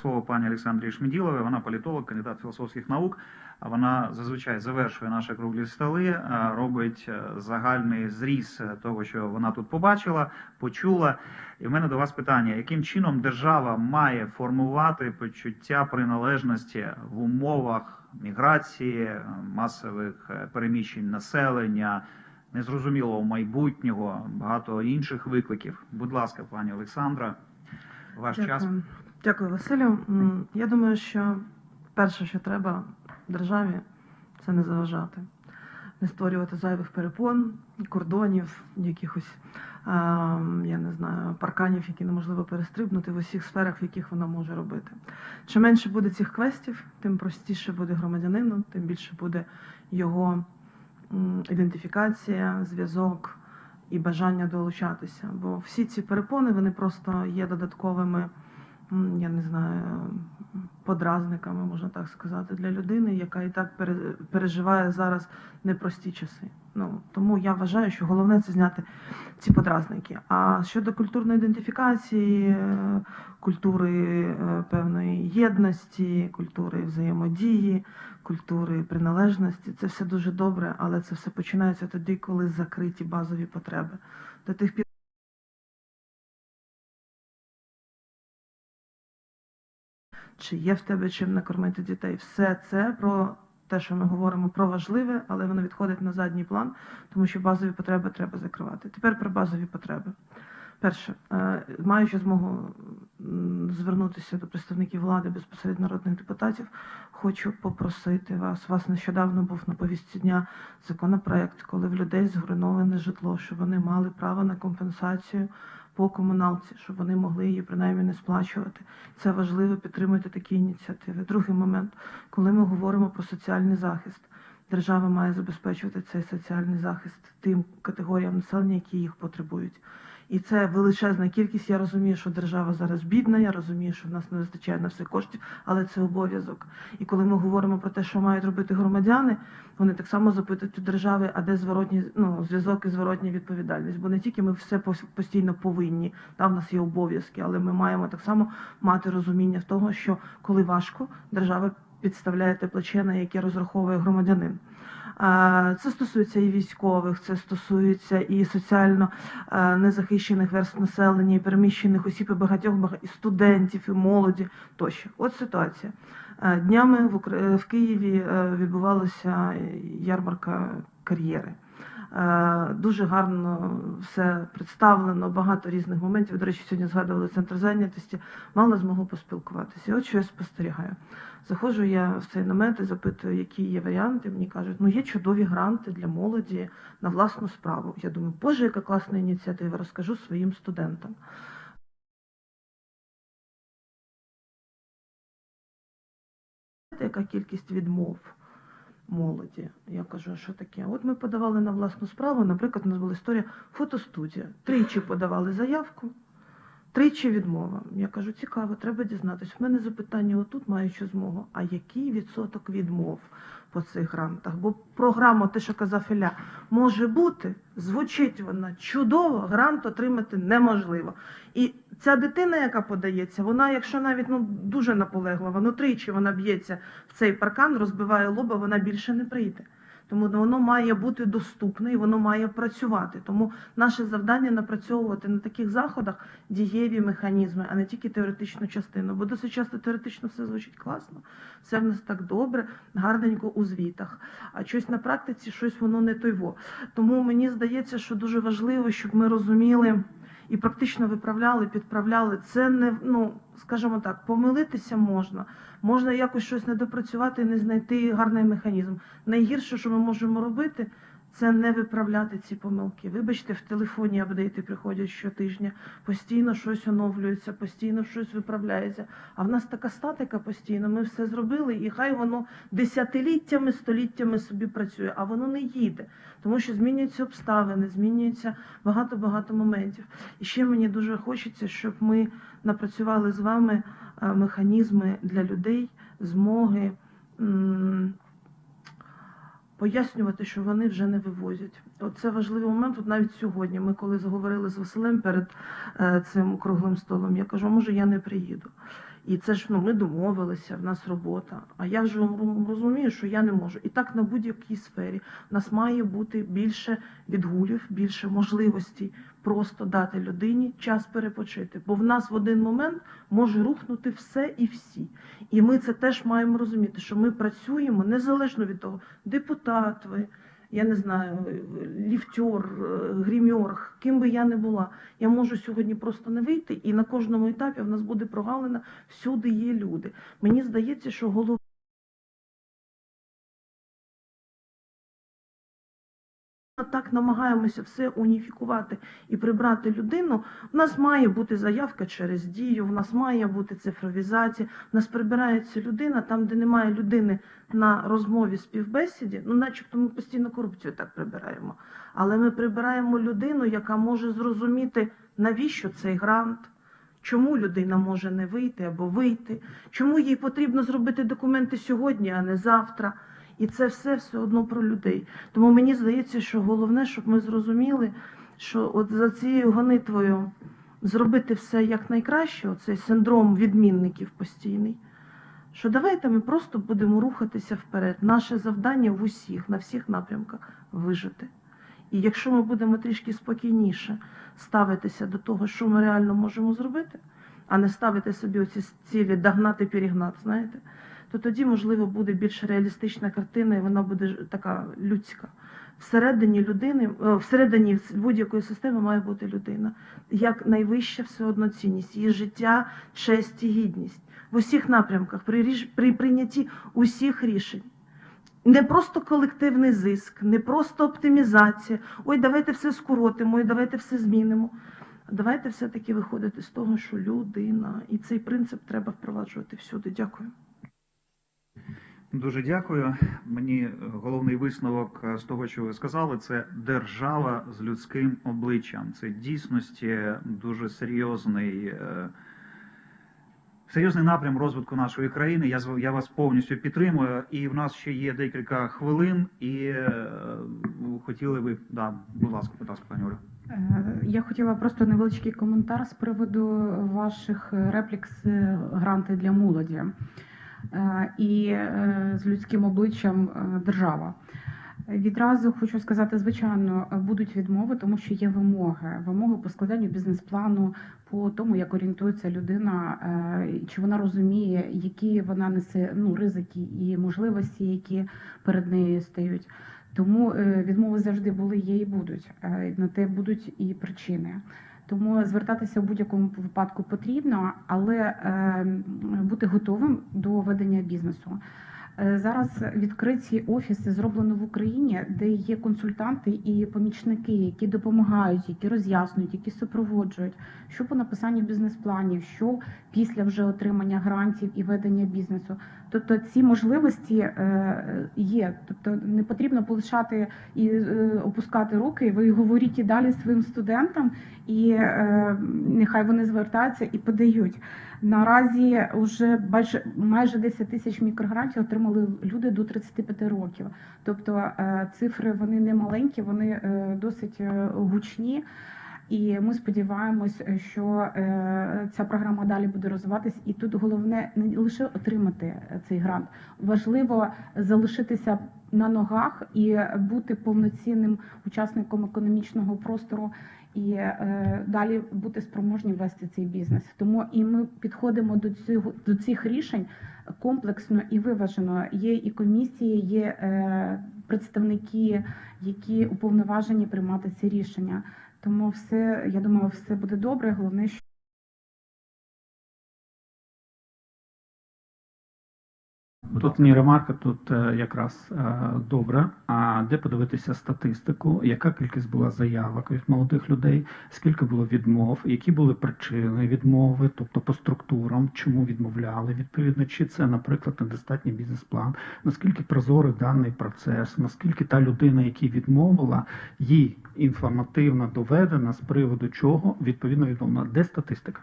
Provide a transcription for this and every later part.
Слово пані Олександрі Шміділовій, вона політолог, кандидат філософських наук. Вона зазвичай завершує наші круглі столи, е, робить е, загальний зріз е, того, що вона тут побачила, почула. І в мене до вас питання: яким чином держава має формувати почуття приналежності в умовах міграції, масових переміщень населення, незрозумілого майбутнього, багато інших викликів? Будь ласка, пані Олександра, ваш час. Дякую. Василю. Я думаю, що перше, що треба державі, це не заважати, не створювати зайвих перепон, кордонів, якихось, я не знаю, парканів, які неможливо перестрибнути в усіх сферах, в яких вона може робити. Чим менше буде цих квестів, тим простіше буде громадянину, тим більше буде його ідентифікація, зв'язок і бажання долучатися. Бо всі ці перепони вони просто є додатковими, я не знаю, подразниками, можна так сказати, для людини, яка і так пере- переживає зараз непрості часи. Ну тому я вважаю, що головне це зняти ці подразники. А щодо культурної ідентифікації, е, культури е, певної єдності, культури взаємодії, культури приналежності, це все дуже добре, але це все починається тоді, коли закриті базові потреби. До тих пір. Чи є в тебе чим накормити дітей? Все це про те, що ми говоримо про важливе, але воно відходить на задній план, тому що базові потреби треба закривати. Тепер про базові потреби. Перше, е, маючи змогу звернутися до представників влади безпосередньо народних депутатів, хочу попросити вас. Вас нещодавно був на повістці дня законопроект, коли в людей зруйноване житло, щоб вони мали право на компенсацію по комуналці, щоб вони могли її принаймні не сплачувати. Це важливо підтримуйте такі ініціативи. Другий момент, коли ми говоримо про соціальний захист, держава має забезпечувати цей соціальний захист тим категоріям населення, які їх потребують. І це величезна кількість. Я розумію, що держава зараз бідна. Я розумію, що в нас не вистачає на все коштів, але це обов'язок. І коли ми говоримо про те, що мають робити громадяни, вони так само запитують у держави, а де зворотні ну, зв'язок і зворотня відповідальність. Бо не тільки ми все постійно повинні, там в нас є обов'язки, але ми маємо так само мати розуміння в того, що коли важко, держава підставляє те плече, на яке розраховує громадянин. Це стосується і військових, це стосується і соціально е, незахищених верст населення, і переміщених осіб, і багатьох і студентів, і молоді тощо. От ситуація. Е, Днями в, Києві е, відбувалася ярмарка кар'єри. Е, Дуже гарно все представлено, багато різних моментів. До речі, сьогодні згадували центр зайнятості. Мала змогу поспілкуватися. І от що я спостерігаю. Заходжу я в цей намет і запитую, які є варіанти. Мені кажуть, ну є чудові гранти для молоді на власну справу. Я думаю, боже, яка класна ініціатива, розкажу своїм студентам. Яка кількість відмов молоді? Я кажу, що таке? От ми подавали на власну справу. Наприклад, у нас була історія фотостудія. Тричі подавали заявку, тричі відмова. Я кажу, цікаво, треба дізнатися. У мене запитання отут, маючи змогу, а який відсоток відмов по цих грантах? Бо програма, те, що казав Ілля, може бути, звучить вона чудово, грант отримати неможливо. І ця дитина, яка подається, вона, якщо навіть ну дуже наполеглива, ну тричі вона б'ється в цей паркан, розбиває лоба, вона більше не прийде. Тому воно має бути доступне і воно має працювати. Тому наше завдання напрацьовувати на таких заходах дієві механізми, а не тільки теоретичну частину. Бо досить часто теоретично все звучить класно, все в нас так добре, гарненько у звітах. А щось на практиці, щось воно не тойво. Тому мені здається, що дуже важливо, щоб ми розуміли і практично виправляли, підправляли. Це не ну, скажімо так, помилитися можна. Можна якось щось не допрацювати і не знайти гарний механізм. Найгірше, що ми можемо робити, це не виправляти ці помилки. Вибачте, в телефоні апдейти приходять щотижня, постійно щось оновлюється, постійно щось виправляється. А в нас така статика постійно. Ми все зробили, і хай воно десятиліттями, століттями собі працює, а воно не їде, тому що змінюються обставини, змінюється багато-багато моментів. І ще мені дуже хочеться, щоб ми напрацювали з вами е, механізми для людей змоги. Пояснювати, що вони вже не вивозять. Оце це важливий момент. От навіть сьогодні, ми коли заговорили з Василем перед е, цим круглим столом, я кажу, може я не приїду. І це ж ну, ми домовилися, в нас робота. А я ру- розумію, що я не можу. І так на будь-якій сфері в нас має бути більше відгулів, більше можливостей просто дати людині час перепочити. Бо в нас в один момент може рухнути все і всі. І ми це теж маємо розуміти, що ми працюємо незалежно від того, депутат ви. Я не знаю, ліфтер, е, грімьор, ким би я не була. Я можу сьогодні просто не вийти, і на кожному етапі в нас буде прогалина, всюди є люди. Мені здається, що голова. Так намагаємося все уніфікувати і прибрати людину. У нас має бути заявка через дію, в нас має бути цифровізація. В нас прибирається людина там, де немає людини на розмові співбесіді. Ну, начебто, ми постійно корупцію так прибираємо. Але ми прибираємо людину, яка може зрозуміти, навіщо цей грант. Чому людина може не вийти або вийти? Чому їй потрібно зробити документи сьогодні, а не завтра? І це все все одно про людей. Тому мені здається, що головне, щоб ми зрозуміли, що от за цією гонитвою зробити все якнайкраще, оцей синдром відмінників постійний. Що давайте ми просто будемо рухатися вперед. Наше завдання в усіх, на всіх напрямках вижити. І якщо ми будемо трішки спокійніше ставитися до того, що ми реально можемо зробити, а не ставити собі оці цілі догнати, перегнати, знаєте, то тоді, можливо, буде більш реалістична картина, і вона буде така людська. Всередині людини, е, всередині будь-якої системи має бути людина. Як найвища все одно цінність, її життя, честь і гідність в усіх напрямках, при, при прийнятті усіх рішень. Не просто колективний зиск, не просто оптимізація. Ой, давайте все скоротимо, ой, давайте все змінимо. Давайте все-таки виходити з того, що людина. І цей принцип треба впроваджувати всюди. Дякую. Дуже дякую. Мені головний висновок е, з того, що ви сказали, це держава з людським обличчям. Це дійсності дуже серйозний. е, Серйозний напрям розвитку нашої країни. Я я вас повністю підтримую. І в нас ще є декілька хвилин. І е, хотіли ви да, будь ласка, будь ласка, пані Оля. Я хотіла просто невеличкий коментар з приводу ваших реплік з гранти для молоді і е, з людським обличчям е, держава. Відразу хочу сказати, звичайно, будуть відмови, тому що є вимоги. Вимоги по складанню бізнес-плану, по тому, як орієнтується людина, е, чи вона розуміє, які вона несе ну, ризики і можливості, які перед нею стають. Тому е, відмови завжди були, є і будуть. Е, На те будуть і причини. Тому звертатися в будь-якому випадку потрібно, але е, бути готовим до ведення бізнесу. Е, Зараз відкриті офіси зроблено в Україні, де є консультанти і помічники, які допомагають, які роз'яснюють, які супроводжують, що по написанню бізнес-планів, що після вже отримання грантів і ведення бізнесу. Тобто ці можливості е, є. Тобто не потрібно полишати і е, опускати руки. Ви говоріть і далі своїм студентам, і нехай вони звертаються і подають. Наразі вже майже майже 10 тисяч мікрогрантів отримали люди до 35 років. Тобто е, цифри вони не маленькі, вони е, досить е, гучні. І ми сподіваємось, що ця програма далі буде розвиватись. І тут головне не лише отримати цей грант, важливо залишитися на ногах і бути повноцінним учасником економічного простору і е, далі бути спроможні вести цей бізнес. Тому і ми підходимо до цього до цих рішень комплексно і виважено. Є і комісії, є е, представники, які уповноважені приймати ці рішення. Тому все, я думаю, все буде добре. Головне, що Тут не ремарка, тут е, якраз е, добре. А де подивитися статистику, яка кількість була заявок від молодих людей, скільки було відмов, які були причини відмови, тобто по структурам, чому відмовляли відповідно, чи це, наприклад, недостатній бізнес-план, наскільки прозорий даний процес, наскільки та людина, яка відмовила, їй інформативно доведена з приводу чого? Відповідно відмовлена. Де статистика?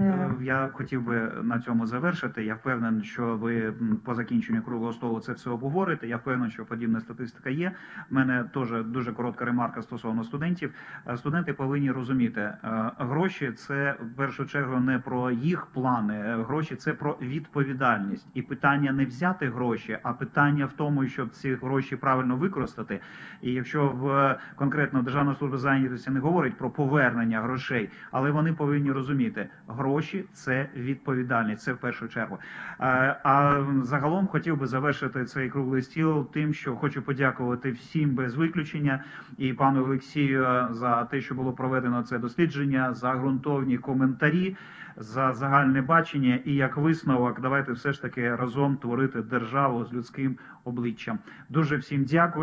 Е, Я хотів би на цьому завершити. Я впевнений, що ви по закінченню круглого столу це все обговорите. Я впевнений, що подібна статистика є. У мене теж дуже коротка ремарка стосовно студентів. Е, Студенти повинні розуміти, е, гроші це в першу чергу не про їх плани. е, Гроші це про відповідальність. І питання не взяти гроші, а питання в тому, щоб ці гроші правильно використати. І якщо в конкретно Державна служба зайнятості не говорить про повернення грошей, але вони повинні розуміти, гроші це відповідальність. Це в першу чергу. Е, А загалом хотів би завершити цей круглий стіл тим, що хочу подякувати всім без виключення і пану Олексію за те, що було проведено це дослідження, за ґрунтовні коментарі, за загальне бачення. І як висновок, давайте все ж таки разом творити державу з людським обличчям. Дуже всім дякую.